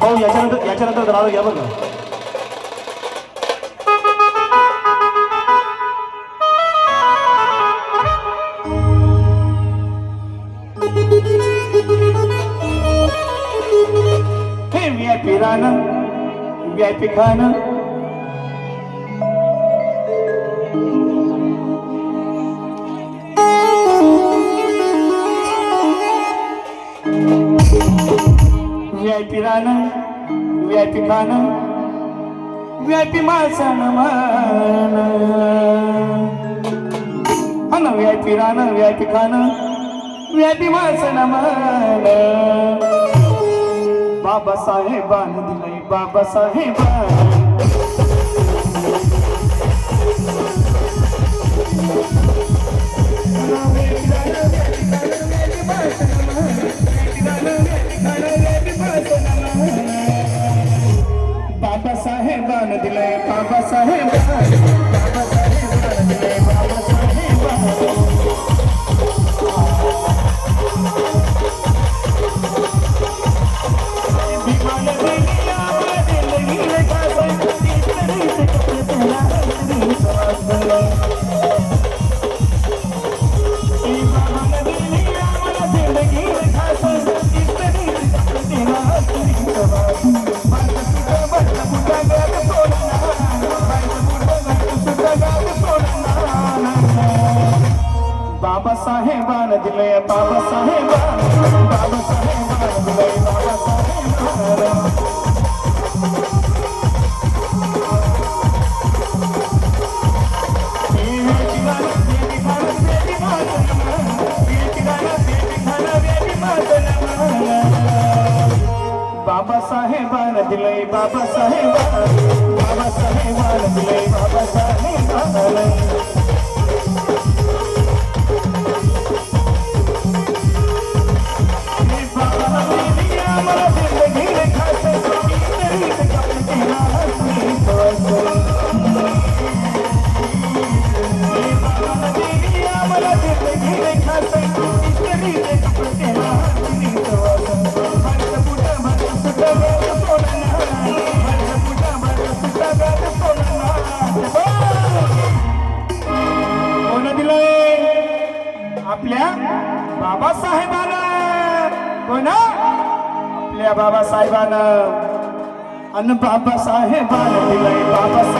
दारू याच्यानंतर याच्यानंतर दारू घ्या बघा हे व्यापी आय व्यापी खाणं आय पी राहणं व्ही आय पी खाणं व्ही आय पी माणसानं मान हा व्ही आय पी राहणं व्ही आय पी खाणं व्ही आय पी माणसानं मान बाबासाहेबान दिलंय बाबासाहेबान Thank you. बाबासाहेबान दिलंय. साहेब बाबासाहेबान दिले बाबासाहेबान बाबासाहेबान. बाबासाहेबान दिलंय बाबासाहेबान बाबासाहेबान दिलंय बाबासाहेबान आपल्या बाबासाहेबानं. हो कोण आपल्या बाबासाहेबानं. अन बाबासाहेबानं दिलंय बाबासाहेबानं.